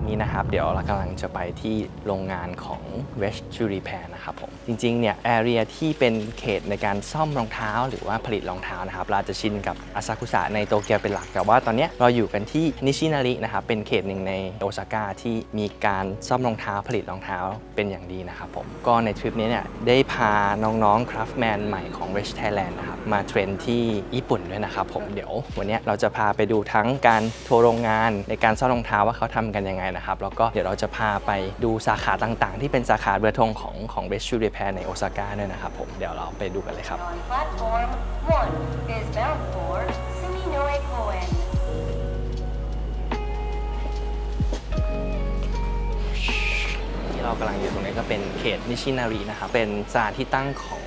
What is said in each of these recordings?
ปนี้นะครับ เดี๋ยวเรากำลังจะไปที่โรงงานของ West s h u r i p a i r นะครับผม จริงๆ เนี่ยแอเรียที่เป็นเขตในการซ่อมรองเท้า หรือว่าผลิตรองเท้านะครับ เราจะชินกับอาซากุสะในโตเกียวเป็นหลัก แต่ว่าตอนนี้เราอยู่กันที่นิชินารินะครับ เป็นเขตหนึ่งในโอซาก้าที่มีการซ่อมรองเท้าผลิตรองเท้าเป็นอย่างดีนะครับผม ก็ในทริปนี้เนี่ยได้พาน้องๆคราฟแมนใหม่ของ West Thailand นะครับ มาเทรนที่ญี่ปุ่นด้วยนะครับผม เดี๋ยววันนี้เราจะพาไปดูทั้งการทัวร์โรงงานในการซ่อมรองเท้าว่าเขาทำกันยังไงนะครับ แล้วก็เดี๋ยวเราจะพาไปดูสาขาต่างๆ ที่เป็นสาขาเรือธงของของ West Shoe Repair ในโอซาก้าด้วยนะครับผม เดี๋ยวเราไปดูกันเลยครับ On platform 1 is bound for Suminoe Koen. ที่เรากำลังอยู่ตรงนี้ก็เป็นเขตนิชินารินะครับ เป็นสถานที่ตั้งของ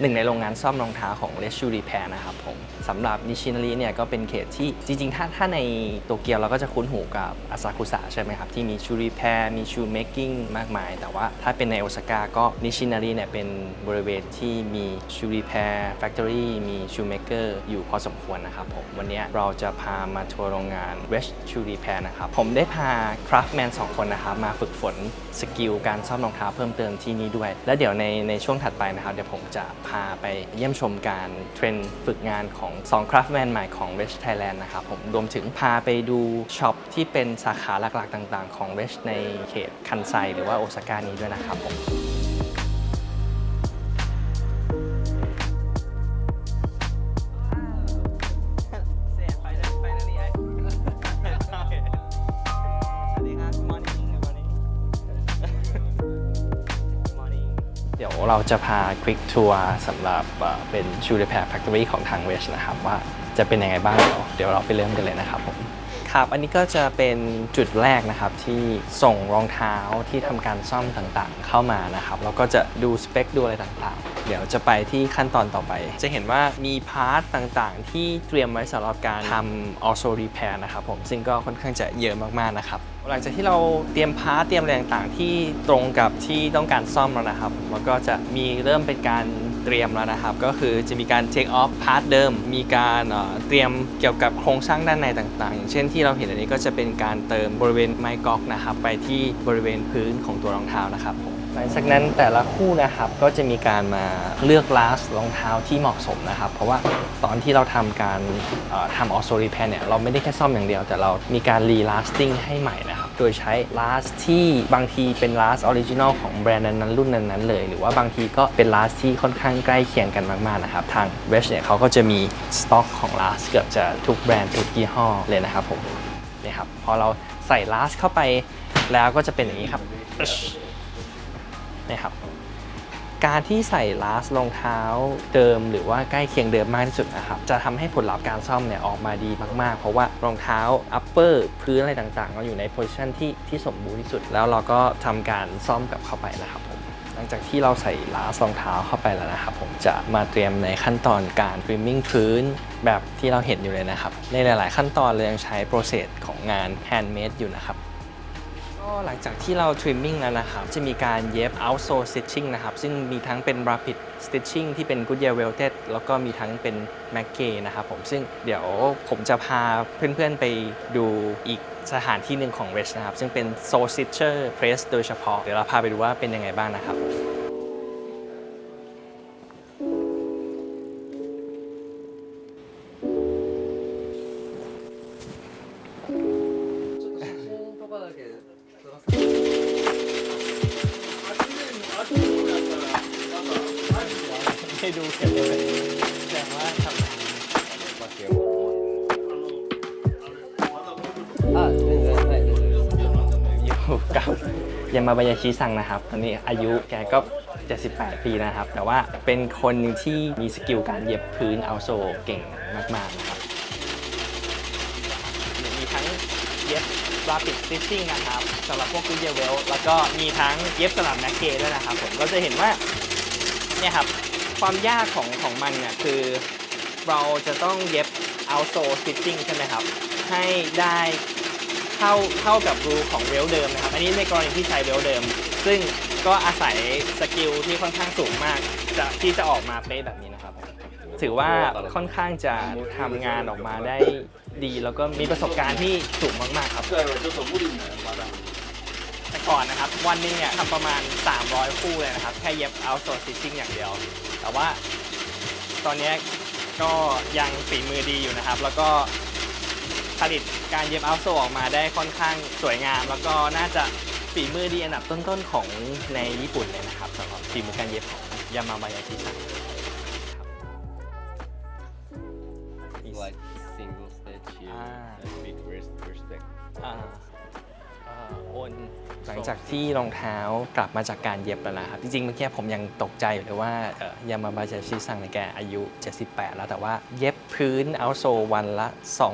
หนึ่งในโรงงานซ่อมรองเท้าของ r e s h u Repair นะครับผมสำหรับนิชินาริเนี่ยก็เป็นเขตที่จริง ๆ ถ้าถ้าในโตเกียวเราก็จะคุ้นหูกับอาซากุสะใช่ไหมครับ ที่มีชูรีแพร์มีชูเมคกิ้งมากมาย แต่ว่าถ้าเป็นในโอซาก้าก็นิชินาริเนี่ยเป็นบริเวณที่มีชูรีแพร์แฟคทอรี่มีชูเมเกอร์อยู่พอสมควรนะครับผม วันนี้เราจะพามาทัวร์โรงงาน West Shoe Repair นะครับ ผมได้พาคราฟแมนสองคนนะครับมาฝึกฝนสกิลการซ่อมรองเท้าเพิ่มเติมที่นี่ด้วย และเดี๋ยวในในช่วงถัดไปนะครับเดี๋ยวผมจะพาไปเยี่ยมชมการเทรนฝึกงานของ2คราฟแมนใหม่ของ West Thailand นะครับผมรวมถึงพาไปดูช็อปที่เป็นสาขาหลักๆ ต่างๆ ของ West ในเขตคันไซหรือว่าโอซาก้านี้ด้วยนะครับผม ยวเราจะพาควิกทัวร์สำหรับเป็นชูเดอร์แพร์แฟกตอรี่ของทางเวชนะครับ ว่าจะเป็นยังไงบ้างเดี๋ยวเดี๋ยวเราไปเริ่มกันเลยนะครับผมครับ อันนี้ก็จะเป็นจุดแรกนะครับที่ส่งรองเท้าที่ทำการซ่อมต่างๆ เข้ามานะครับ แล้วก็จะดูสเปคดูอะไรต่างๆ เดี๋ยวจะไปที่ขั้นตอนต่อไป จะเห็นว่ามีพาร์ทต่างๆ ที่เตรียมไว้สำหรับการทำ also repair นะครับผมซึ่งก็ค่อนข้างจะเยอะมากๆนะครับหลังจากที่เราเตรียมพาร์ทเตรียมอะไรต่างๆ ที่ตรงกับที่ต้องการซ่อมแล้วนะครับแล้วก็จะมีเริ่มเป็นการเตรียมแล้วนะครับ ก็คือจะมีการ take off พาร์ทเดิม มีการเตรียมเกี่ยวกับโครงสร้างด้านในต่างๆ อย่างเช่นที่เราเห็นอันนี้ก็จะเป็นการเติมบริเวณไม้ก๊อกนะครับไปที่บริเวณพื้นของตัวรองเท้านะครับผ หลังจากนั้นแต่ละคู่นะครับก็จะมีการมาเลือกลาสรองเท้าที่เหมาะสมนะครับ เพราะว่าตอนที่เราทำการทำออโซรีแพนเนี่ยเราไม่ได้แค่ซ่อมอย่างเดียว แต่เรามีการรีลาสติ้งให้ใหม่นะครับ โดยใช้ลาสที่บางทีเป็นลาสออริจินอลของแบรนด์นั้นรุ่นนั้นๆเลย หรือว่าบางทีก็เป็นลาสที่ค่อนข้างใกล้เคียงกันมากๆนะครับ ทางเวชเนี่ยเขาก็จะมีสต็อกของลาสเกือบจะทุกแบรนด์ทุกยี่ห้อเลยนะครับผมนี่ครับพอเราใส่ลาสเข้าไปแล้วก็จะเป็นอย่างนี้ครับ นี่ครับการที่ใส่ลาสรองเท้าเดิมหรือว่าใกล้เคียงเดิมมากที่สุดนะครับจะทำให้ผลลัพธ์การซ่อมเนี่ยออกมาดีมากๆ เพราะว่ารองเท้าอัปเปอร์พื้นอะไรต่างๆ เราอยู่ในโพซิชันที่ที่สมบูรณ์ที่สุด แล้วเราก็ทำการซ่อมกับเข้าไปนะครับผมหลังจากที่เราใส่ลาสรองเท้าเข้าไปแล้วนะครับผมจะมาเตรียมในขั้นตอนการทริมมิ่งพื้นแบบที่เราเห็นอยู่เลยนะครับในหลาย ๆ ขั้นตอนเรายังใช้โปรเซสของงานแฮนด์เมดอยู่นะครับ ก็หลังจากที่เรา trimming แล้วนะครับ จะมีการเย็บ outsole stitching นะครับ ซึ่งมีทั้งเป็น rapid stitching ที่เป็น Goodyear welted แล้วก็มีทั้งเป็น m c k e นะครับผม ซึ่งเดี๋ยวผมจะพาเพื่อนๆไปดูอีกสถานที่หนึ่งของ r e s นะครับ ซึ่งเป็น sole stitcher press โดยเฉพาะ เดี๋ยวเราพาไปดูว่าเป็นยังไงบ้างนะครับ ให้ดูเก็บเลยแต่ว่าทำงานมาเกี่ยวอะเรื่องอะไรอยู่กับยามาบายาชิสังนะครับ ตอนนี้อายุแกก็ 78 ปีนะครับ แต่ว่าเป็นคนหนึ่งที่มีสกิลการเหยียบพื้นเอาโซเก่งมากๆนะครับ rapid stitching นะครับสำหรับพวกกูเยเวลแล้วก็มีทั้งเย็บสลับแม็กเกด้วยนะครับผมก็จะเห็นว่าเนี่ยครับความยากของของมันเนี่ยคือเราจะต้องเย็บ outsole stitching ใช่ไหมครับ ให้ได้เท่าเท่ากับรูของเวลเดิมนะครับ อันนี้ในกรณีที่ใช้เวลเดิม ซึ่งก็อาศัยสกิลที่ค่อนข้างสูงมากจะที่จะออกมาเป๊ะแบบนี้นะครับ ถือว่าค่อนข้างจะทำงานออกมาได้ดี แล้วก็มีประสบการณ์ที่สูงมากๆครับ แต่ก่อนนะครับวันนึงเนี่ยทำประมาณ 300 คู่เลยนะครับ แค่เย็บเอาโซนซิชิ่งอย่างเดียว แต่ว่าตอนนี้ก็ยังฝีมือดีอยู่นะครับ แล้วก็ผลิตการเย็บเอาโซออกมาได้ค่อนข้างสวยงาม แล้วก็น่าจะฝีมือดีอันดับต้นๆของในญี่ปุ่นเลยนะครับสำหรับฝีมือการเย็บของยามาบายาชิซัง stitch here. Ah. That's big res- respect. อ่าอ่าโอนหลังจากที่รองเท้ากลับมาจากการเย็บแล้วนะครับ จริงๆเมื่อกี้ผมยังตกใจอยู่เลยว่ายามาบาจาชิซังในยแกอายุ 78 แล้วแต่ว่าเย็บพื้นเอาโซวันละ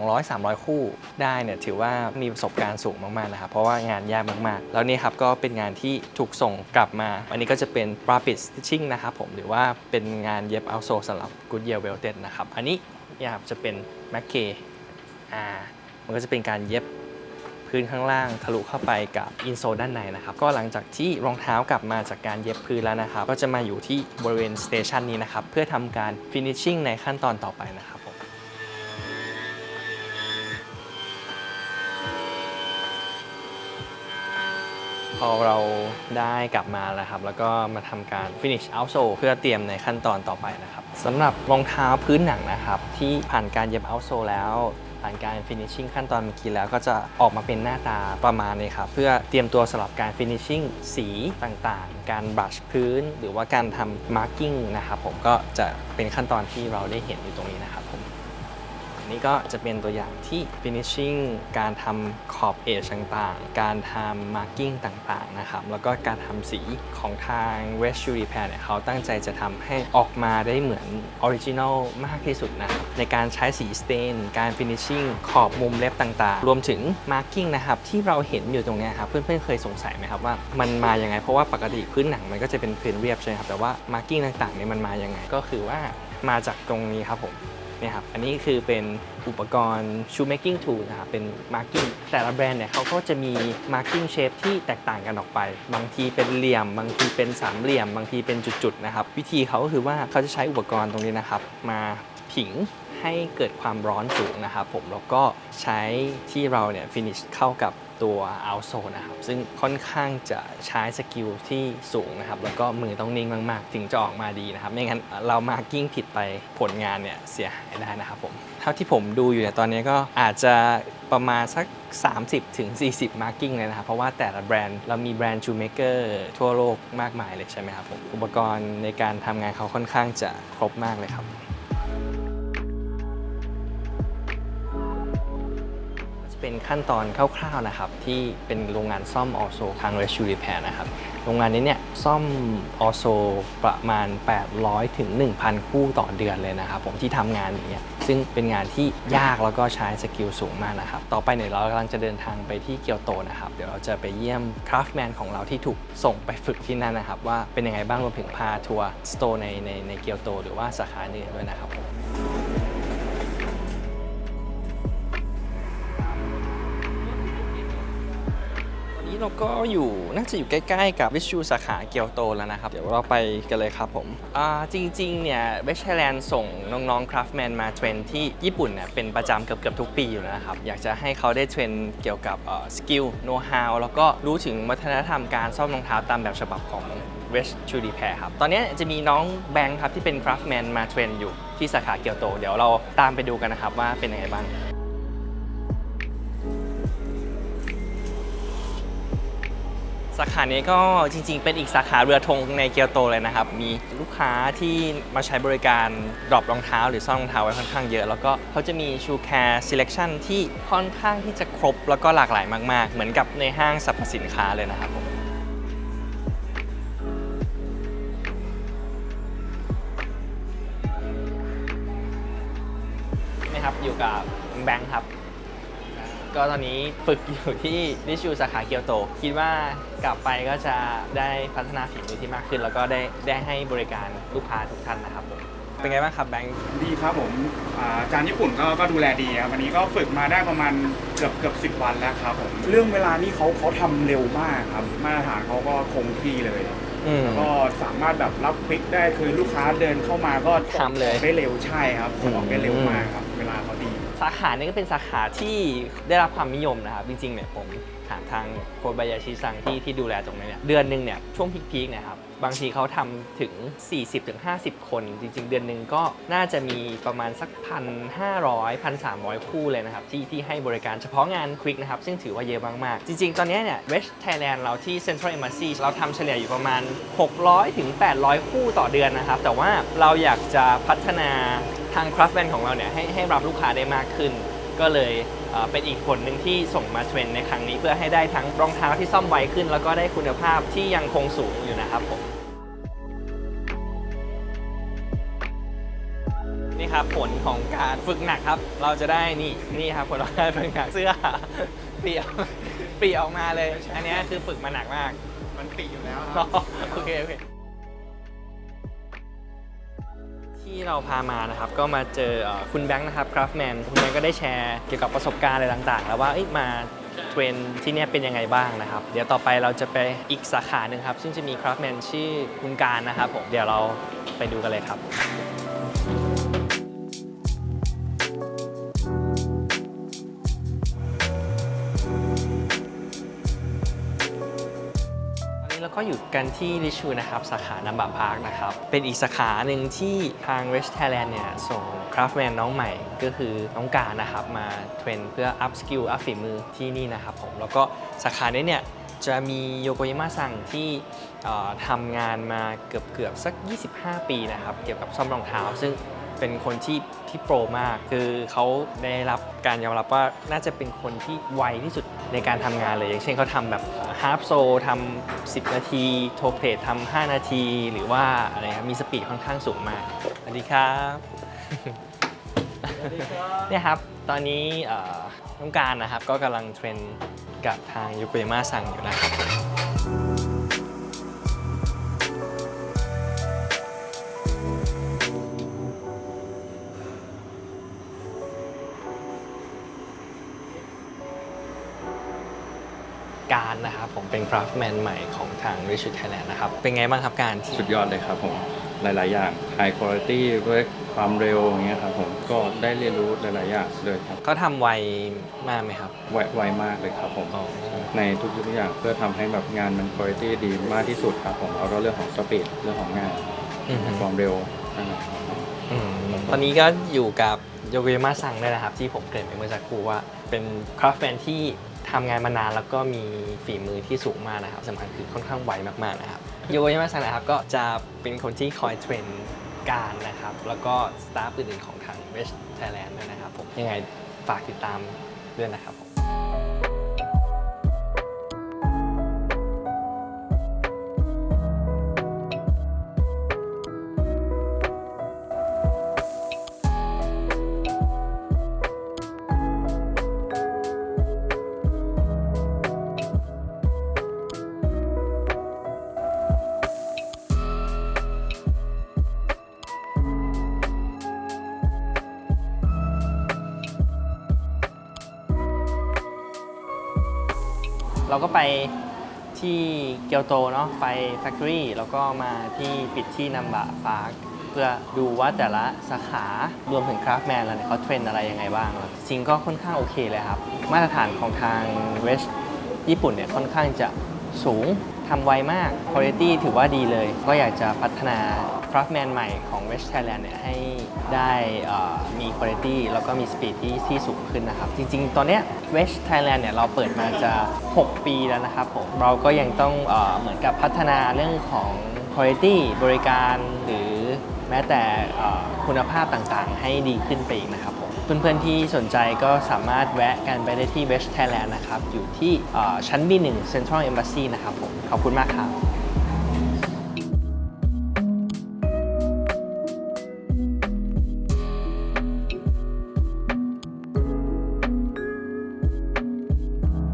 200-300 คู่ได้เนี่ยถือว่ามีประสบการณ์สูงมากๆนะครับ เพราะว่างานยากมากๆ แล้วนี่ครับก็เป็นงานที่ถูกส่งกลับมา อันนี้ก็จะเป็น rapid stitching นะครับผมหรือว่าเป็นงานเย็บเอาโซสำหรับ Goodyear Welted นะครับอันนี้เนี่ยครับจะเป็น m a c k a y อ่ามันก็จะเป็นการเย็บพื้นข้างล่างทะลุเข้าไปกับอินโซลด้านในนะครับ ก็หลังจากที่รองเท้ากลับมาจากการเย็บพื้นแล้วนะครับ ก็จะมาอยู่ที่บริเวณสเตชันนี้นะครับ เพื่อทำการฟินิชชิ่งในขั้นตอนต่อไปนะครับผมพอเราได้กลับมาแล้วครับ แล้วก็มาทำการ finish outsole เพื่อเตรียมในขั้นตอนต่อไปนะครับสำหรับรองเท้าพื้นหนังนะครับ ที่ผ่านการเย็บ outsole แล้ว ผ่านการ finishing ขั้นตอนเมื่อกี้แล้วก็จะออกมาเป็นหน้าตาประมาณนี้ครับ เพื่อเตรียมตัวสำหรับการ finishing สีต่างๆ การบรัชพื้น หรือว่าการทำ marking นะครับผมก็จะเป็นขั้นตอนที่เราได้เห็นอยู่ตรงนี้นะครับผม นนี้ก็จะเป็นตัวอย่างที่ finishing การทำขอบเอชต่างๆ การทำ marking ต่างๆ นะครับ แล้วก็การทำสีของทาง West Shoe Repair เนี่ยเขาตั้งใจจะทำให้ออกมาได้เหมือนออริจิน l ลมากที่สุดนะครับ ในการใช้สีสเตนการ finishing ขอบมุมเล็บต่างๆ รวมถึง marking นะครับ ที่เราเห็นอยู่ตรงนี้ครับ เพื่อนๆ เคยสงสัยไหมครับว่ามันมายังไง เพราะว่าปกติพื้นหนังมันก็จะเป็นพื้นเรียบใช่ไหมครับ แต่ว่า marking ต่างๆเนี่ยมันมายังไง ก็คือว่ามาจากตรงนี้ครับผม เนี่ยครับอันนี้คือเป็นอุปกรณ์ shoemaking tool นะครับเป็น marking แต่ละแบรนด์เนี่ยเขาก็จะมี marking shape ที่แตกต่างกันออกไป บางทีเป็นเหลี่ยม บางทีเป็นสามเหลี่ยม บางทีเป็นจุดๆนะครับ วิธีเขาก็คือว่าเขาจะใช้อุปกรณ์ตรงนี้นะครับ มาผิงให้เกิดความร้อนสูงนะครับผมแล้วก็ใช้ที่เราเนี่ย finish เข้ากับ ตัว outsole นะครับ ซึ่งค่อนข้างจะใช้สกิลที่สูงนะครับ แล้วก็มือต้องนิ่งมาก ๆ ถึงจะออกมาดีนะครับ ไม่งั้นเรามาร์กิ้งผิดไปผลงานเนี่ยเสียหายได้นะครับผม เท่าที่ผมดูอยู่เนี่ยตอนนี้ก็อาจจะประมาณสัก 30 ถึง 40 มาร์กิ้งเลยนะครับ เพราะว่าแต่ละแบรนด์เรามีแบรนด์ชูเมเกอร์ทั่วโลกมากมายเลยใช่ไหมครับผม อุปกรณ์ในการทำงานเขาค่อนข้างจะครบมากเลยครับ เป็นขั้นตอนคร่าวๆนะครับ ที่เป็นโรงงานซ่อมออโซทาง r e s t u Repair นะครับ โรงงานนี้เนี่ยซ่อมออโซประมาณ 800ถึง1,000 คู่ต่อเดือนเลยนะครับ ผมที่ทำงานอย่างเงี้ยซึ่งเป็นงานที่ยากแล้วก็ใช้สกิลสูงมากนะครับ ต่อไปเนี่ยเรากำลังจะเดินทางไปที่เกียวโตนะครับ เดี๋ยวเราจะไปเยี่ยมคราฟแมนของเราที่ถูกส่งไปฝึกที่นั่นนะครับ ว่าเป็นยังไงบ้างรวมถึงพาทัวร์สโตร์ในในในเกียวโต หรือว่าสาขาอื่นด้วยนะครับผม นี้เราก็อยู่น่าจะอยู่ใกล้ ๆ กับวิชูสาขาเกียวโตแล้วนะครับ เดี๋ยวเราไปกันเลยครับผมจริง ๆ เนี่ยเวชแลนด์ส่งน้องๆคราฟแมนมาเทรนที่ญี่ปุ่นเนี่ยเป็นประจำเกือบๆทุกปีอยู่แล้วนะครับ อยากจะให้เขาได้เทรนเกี่ยวกับสกิลโน้ตฮาวแล้วก็รู้ถึงวัฒนธรรมการซ่อมรองเท้าตามแบบฉบับของ w e s t c h u d i p a i r ครับ ตอนนี้จะมีน้องแบงค์ครับที่เป็นคราฟแมนมาเทรนอยู่ที่สาขาเกียวโต เดี๋ยวเราตามไปดูกันนะครับว่าเป็นยังไงบ้าง สาขานี้ก็จริง ๆ เป็นอีกสาขาเรือธงในเกียวโตเลยนะครับ มีลูกค้าที่มาใช้บริการดรอปรองเท้า หรือซ่อมรองเท้าไว้ค่อนข้างเยอะ แล้วก็เขาจะมีชูแคร์ selection ที่ค่อนข้างที่จะครบ แล้วก็หลากหลายมากๆ เหมือนกับในห้างสรรพสินค้าเลยนะครับผมนี่ครับอยู่กับแบงค์ครับ ก็ตอนนี้ฝึกอยู่ที่นิชูสาขาเกียวโต คิดว่ากลับไปก็จะได้พัฒนาฝีมือที่มากขึ้น แล้วก็ได้ได้ให้บริการลูกค้าทุกท่านนะครับผมเป็นไงบ้างครับแบงค์ดีครับผมอาอาจารย์ญี่ปุ่นก็ก็ดูแลดีครับวันนี้ก็ฝึกมาได้ประมาณเกือบเกือบสิวันแล้วครับผมเรื่องเวลานี่เขาเขาทำเร็วมากครับมาตรฐานเขาก็คงที่เลย อืมแล้วก็สามารถแบบรับคลิกได้คือลูกค้าเดินเข้ามาก็ทำเลยได้เร็วใช่ครับส่งออกได้เร็วอืมมากครับเวลาขาดีสาขานี้ก็เป็นสาขาที่ได้รับความนิยมนะครับจริงๆเนี่ยผมถามทางโคบายาชิซังที่ที่ดูแลตรงนี้เนี่ยเดือนหนึ่งเนี่ยช่วงพีคๆนะครับ บางทีเขาทำถึง 40-50 คน จริง ๆ เดือนหนึ่งก็น่าจะมีประมาณสักพันห้าร้อยพันสามร้อยคู่เลยนะครับ ที่ที่ให้บริการเฉพาะงานควิกนะครับ ซึ่งถือว่าเยอะมาก ๆ จริง ๆ ตอนนี้เนี่ยเวสไทยแลนด์เราที่ Central Embassy เราทำเฉลี่ยอยู่ประมาณ 600ถึง800 คู่ต่อเดือนนะครับ แต่ว่าเราอยากจะพัฒนาทางคราฟแมนของเราเนี่ยให้ให้รับลูกค้าได้มากขึ้น ก็เลยเอ่อเป็นอีกผลหนึ่งที่ส่งมาเทรนด์ในครั้งนี้ เพื่อให้ได้ทั้งรองเท้าที่ซ่อมไวขึ้น แล้วก็ได้คุณภาพที่ยังคงสูงอยู่นะครับผมนี่ครับผลของการฝึกหนักครับ เราจะได้นี่นี่ครับผลของการฝึกหนักเสื้อเปลี่ยเปลี่ยออกมาเลย อันนี้คือฝึกมาหนักมาก มันปีอยู่แล้วอ๋อโอเคโอเค ที่เราพามานะครับ ก็มาเจอคุณแบงค์นะครับคราฟแมนคุณแบงค์ก็ได้แชร์เกี่ยวกับประสบการณ์อะไรต่างๆ แล้วว่ามาเทรนที่นี่เป็นยังไงบ้างนะครับ เดี๋ยวต่อไปเราจะไปอีกสาขาหนึ่งครับ ซึ่งจะมีคราฟแมนชื่อคุณการนะครับผมเดี๋ยวเราไปดูกันเลยครับ เราก็อยู่กันที่ลิชูนะครับ สาขานัมบะพาร์คนะครับ เป็นอีกสาขาหนึ่งที่ทาง West Thailand เนี่ย ส่งคราฟแมนน้องใหม่ก็คือน้องการนะครับ มาเทรนเพื่ออัพสกิลอัพฝีมือที่นี่นะครับผม แล้วก็สาขานี้เนี่ยจะมีโยโกยาม่าซังที่ทำงานมาเกือบเกือบสัก 25 ปีนะครับ เกี่ยวกับซ่อมรองเท้า ซึ่ง เป็นคนที่ที่โปรมาก คือเขาได้รับการยอมรับว่าน่าจะเป็นคนที่ไวที่สุดในการทำงานเลย อย่างเช่นเขาทำแบบฮาร์ปโซทำ10 นาที โทเพลททำ5นาที หรือว่าอะไรครับมีสปีดค่อนข้างสูงมาก สวัสดีครับเนี่ยครับ ตอนนี้เอ่อน้องการนะครับก็กำลังเทรนกับทางยูโกยาม่าซังอยู่นะครับ การนะครับผมเป็นคราฟแมนใหม่ของทาง Richard Thailand นะครับ เป็นไงบ้างครับการที่สุดยอดเลยครับผมหลาย ๆ อย่าง High Quality ด้วยความเร็วอย่างเงี้ยครับผมก็ได้เรียนรู้หลาย ๆ อย่างเลยครับเขาทำไวมากไหมครับ ไวไวมากเลยครับผมอ๋อ ในทุกๆอย่างเพื่อทำให้แบบงานมัน Quality ดีมากที่สุดครับผมเอาเรื่องของ Speed เรื่องของงานอืมความเร็วนะครับอืมตอนนี้ก็อยู่กับโยโกยาม่าซังด้วยนะครับ ที่ผมเกริ่นไปเมื่อสักครู่ว่าเป็นคราฟแมนที่ ทำงานมานานแล้วก็มีฝีมือที่สูงมากนะครับสำคัญคือค่อนข้างไวมากๆนะครับโยโยามาซังนะครับก็จะเป็นคนที่คอยเทรนการนะครับ แล้วก็สตาฟอื่นๆของทางเวชไทยแลนด์ด้วยนะครับผมยังไงฝากติดตามด้วยนะครับ เราก็ไปที่เกียวโตเนาะไปแฟคทอรี่แล้วก็มาที่ปิดที่นัมบะพาร์คเพื่อดูว่าแต่ละสาขารวมถึงคราฟแมนแล้วเนี่ยเขาเทรนอะไรยังไงบ้างแล้วจริงก็ค่อนข้างโอเคเลยครับ มาตรฐานของทางเวสญี่ปุ่นเนี่ยค่อนข้างจะสูง ทำไวมากคุณภาพถือว่าดีเลย ก็อยากจะพัฒนาคราฟแมนใหม่ของ West Thailand เนี่ยให้ได้มีคุณภาพแล้วก็มีสปีดที่ที่สูงขึ้นนะครับ จริงๆ ตอนเนี้ย West Thailand เนี่ยเราเปิดมาจะ 6 ปีแล้วนะครับผม เราก็ยังต้องเอเหมือนกับพัฒนาเรื่องของคุณภาพบริการหรือแม้แต่คุณภาพต่างๆ ให้ดีขึ้นไปอีกนะครับผม เพื่อนๆที่สนใจก็สามารถแวะกันไปได้ที่ West Thailand นะครับ อยู่ที่ชั้น B1 Central Embassy นะครับผม ขอบคุณมากครับ